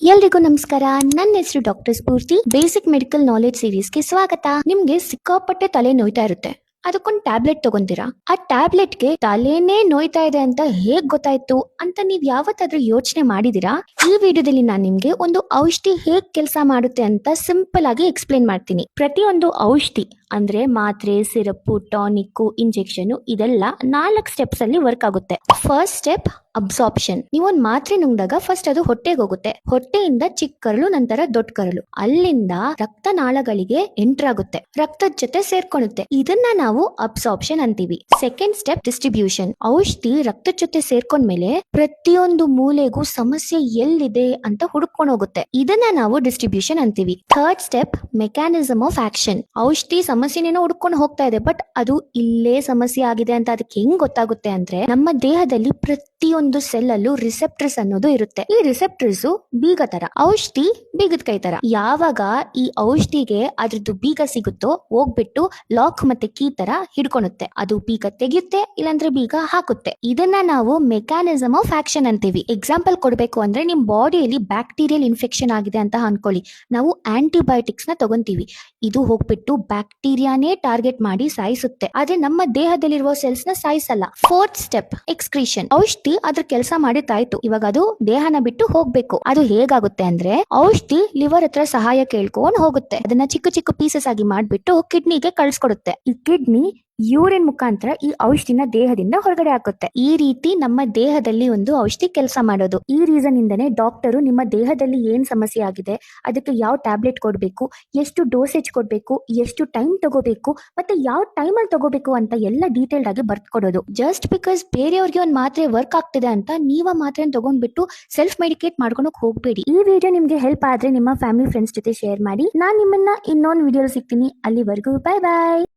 ಎಲ್ರಿಗೂ ನಮಸ್ಕಾರ. ನನ್ನ ಹೆಸರು doctor Spoorthi. Basic medical knowledge ಸೀರೀಸ್ಗೆ ಸ್ವಾಗತ. ನಿಮ್ಗೆ ಸಿಕ್ಕಾಪಟ್ಟೆ ತಲೆ ನೋಯ್ತಾ ಇರುತ್ತೆ. ಅದಕ್ಕೊಂದು ಟ್ಯಾಬ್ಲೆಟ್ ತಗೊಂತೀರಾ? ಆ ಟ್ಯಾಬ್ಲೆಟ್ಗೆ ತಲೆನೇ ನೋಯ್ತಾ ಇದೆ ಅಂತ ಹೇಗ್ ಗೊತ್ತಾಯ್ತು ಅಂತ ನೀವ್ ಯಾವತ್ತಾದ್ರೂ ಯೋಚನೆ ಮಾಡಿದಿರಾ? ಈ ವಿಡಿಯೋದಲ್ಲಿ ನಾನು ನಿಮ್ಗೆ ಒಂದು ಔಷಧಿ ಹೇಗ್ ಕೆಲಸ ಮಾಡುತ್ತೆ ಅಂತ ಸಿಂಪಲ್ ಆಗಿ ಎಕ್ಸ್ಪ್ಲೇನ್ ಮಾಡ್ತೀನಿ. ಪ್ರತಿಯೊಂದು ಔಷಧಿ, ಅಂದ್ರೆ ಮಾತ್ರೆ, ಸಿರಪ್ ಟಾನಿಕ್ ಇಂಜೆಕ್ಷನ್ ಇದೆಲ್ಲ ನಾಲ್ಕು ಸ್ಟೆಪ್ಸ್ ಅಲ್ಲಿ ವರ್ಕ್ ಆಗುತ್ತೆ. First step absorption. ನೀವೊಂದ್ ಮಾತ್ರೆ ನುಂಗ್ದಾಗ ಫಸ್ಟ್ ಅದು ಹೊಟ್ಟೆಗೆ ಹೋಗುತ್ತೆ. ಹೊಟ್ಟೆಯಿಂದ ಚಿಕ್ಕ ಕರಳು, ನಂತರ ದೊಡ್ಡ ಕರಳು. ಅಲ್ಲಿಂದ ರಕ್ತನಾಳಗಳಿಗೆ ಎಂಟರ್ ಆಗುತ್ತೆ. ರಕ್ತದ ಜೊತೆ ಸೇರ್ಕೊಳ್ಳುತ್ತೆ ಇದನ್ನ ನಾವು ಅಬ್ಸಾರ್ಪ್ಷನ್ ಅಂತೀವಿ. ಸೆಕೆಂಡ್ ಸ್ಟೆಪ್ ಡಿಸ್ಟ್ರಿಬ್ಯೂಷನ್ ಔಷಧಿ ರಕ್ತದ ಜೊತೆ ಸೇರ್ಕೊಂಡ್ಮೇಲೆ ಪ್ರತಿಯೊಂದು ಮೂಲೆಗೂ ಸಮಸ್ಯೆ ಎಲ್ಲಿದೆ ಅಂತ ಹುಡುಕೊಂಡು ಹೋಗುತ್ತೆ. ಇದನ್ನ ನಾವು ಡಿಸ್ಟ್ರಿಬ್ಯೂಷನ್ ಅಂತೀವಿ. Third step mechanism of action ಔಷಧಿ ಸಮಸ್ಯೆನೇನೋ ಹುಡ್ಕೊಂಡು ಹೋಗ್ತಾ ಇದೆ ಬಟ್ ಅದು ಇಲ್ಲೇ ಸಮಸ್ಯೆ ಆಗಿದೆ ಅಂತ ಅದಕ್ಕೆ ಹೆಂಗ್ ಗೊತ್ತಾಗುತ್ತೆ ಅಂದ್ರೆ ನಮ್ಮ ದೇಹದಲ್ಲಿ ಪ್ರತಿಯೊಂದು ಸೆಲ್ ಅಲ್ಲೂ ರಿಸೆಪ್ಟರ್ಸ್ ಅನ್ನೋದು ಇರುತ್ತೆ. ಈ ರಿಸೆಪ್ಟರ್ಸ್ ಬೀಗ ತರ, ಔಷಧಿ ಬೀಗದ ಕೈ ತರ. ಯಾವಾಗ ಈ ಔಷಧಿಗೆ ಅದ್ರದ್ದು ಬೀಗ ಸಿಗುತ್ತೋ ಹೋಗ್ಬಿಟ್ಟು ಲಾಕ್ ಮತ್ತೆ ಕೀ ತರ ಹಿಡ್ಕೊಳುತ್ತೆ. ಅದು ಬೀಗ ತೆಗೆಯುತ್ತೆ, ಇಲ್ಲಾಂದ್ರೆ ಬೀಗ ಹಾಕುತ್ತೆ. ಇದನ್ನ ನಾವು ಮೆಕ್ಯಾನಿಸಮ್ ಆಫ್ ಆಕ್ಷನ್ ಅಂತೀವಿ. ಎಕ್ಸಾಂಪಲ್ ಕೊಡಬೇಕು ಅಂದ್ರೆ ನಿಮ್ ಬಾಡಿಯಲ್ಲಿ ಬ್ಯಾಕ್ಟೀರಿಯಲ್ ಇನ್ಫೆಕ್ಷನ್ ಆಗಿದೆ ಅಂತ ಅನ್ಕೊಳ್ಳಿ. ನಾವು ಆಂಟಿಬಯೋಟಿಕ್ಸ್ನ ತಗೊಂತೀವಿ. ಇದು ಹೋಗ್ಬಿಟ್ಟು ಬ್ಯಾಕ್ಟೀರಿಯಾನೇ ಟಾರ್ಗೆಟ್ ಮಾಡಿ ಸಾಯಿಸುತ್ತೆ. ಆದ್ರೆ ನಮ್ಮ ದೇಹದಲ್ಲಿರುವ ಸೆಲ್ಸ್ನ ಸಾಯಿಸಲ್ಲ. ಫೋರ್ತ್ ಸ್ಟೆಪ್ ಎಕ್ಸ್ಕ್ರೀಷನ್ ಔಷಧಿ ಅದ್ರ ಕೆಲಸ ಮಾಡಿದ್ದಾಯ್ತು, ಇವಾಗ ಅದು ದೇಹನ ಬಿಟ್ಟು ಹೋಗ್ಬೇಕು. ಅದು ಹೇಗಾಗುತ್ತೆ ಅಂದ್ರೆ ಔಷಧಿ ಲಿವರ್ ಹತ್ರ ಸಹಾಯ ಕೇಳ್ಕೊಂಡ್ ಹೋಗುತ್ತೆ. ಅದನ್ನ ಚಿಕ್ಕ ಚಿಕ್ಕ ಪೀಸಸ್ ಆಗಿ ಮಾಡ್ಬಿಟ್ಟು ಕಿಡ್ನಿಗೆ ಕಳ್ಸ್ಕೊಡುತ್ತೆ. ಈ ಕಿಡ್ನಿ ಯೂರಿನ್ ಮುಖಾಂತರ ಈ ಔಷಧಿನ ದೇಹದಿಂದ ಹೊರಗಡೆ ಹಾಕುತ್ತೆ. ಈ ರೀತಿ ನಮ್ಮ ದೇಹದಲ್ಲಿ ಒಂದು ಔಷಧಿ ಕೆಲಸ ಮಾಡೋದು. ಈ ರೀಸನ್ ಇಂದನೆ ಡಾಕ್ಟರು ನಿಮ್ಮ ದೇಹದಲ್ಲಿ ಏನ್ ಸಮಸ್ಯೆ ಆಗಿದೆ, ಅದಕ್ಕೆ ಯಾವ ಟ್ಯಾಬ್ಲೆಟ್ ಕೊಡಬೇಕು, ಎಷ್ಟು ಡೋಸೇಜ್ ಕೊಡಬೇಕು, ಎಷ್ಟು ಟೈಮ್ ತಗೋಬೇಕು, ಮತ್ತೆ ಯಾವ ಟೈಮ್ ಅಲ್ಲಿ ತಗೋಬೇಕು ಅಂತ ಎಲ್ಲ ಡೀಟೇಲ್ಡ್ ಆಗಿ ಬರ್ತ್ಕೊಡೋದು ಜಸ್ಟ್ ಬಿಕಾಸ್ ಬೇರೆಯವ್ರಿಗೆ ಒಂದು ಮಾತ್ರೆ ವರ್ಕ್ ಆಗ್ತಿದೆ ಅಂತ ನೀವ ಮಾತ್ರೆ ತಗೊಂಡ್ಬಿಟ್ಟು ಸೆಲ್ಫ್ ಮೆಡಿಕೇಟ್ ಮಾಡ್ಕೊಳಕ್ ಹೋಗ್ಬೇಡಿ. ಈ ವಿಡಿಯೋ ನಿಮ್ಗೆ ಹೆಲ್ಪ್ ಆದ್ರೆ ನಿಮ್ಮ ಫ್ಯಾಮಿಲಿ ಫ್ರೆಂಡ್ಸ್ ಜೊತೆ ಶೇರ್ ಮಾಡಿ. ನಾನ್ ನಿಮ್ಮನ್ನ ಇನ್ನೊಂದು ವಿಡಿಯೋ ಸಿಗ್ತೀನಿ. ಅಲ್ಲಿವರೆಗೂ ಬಾಯ್ ಬಾಯ್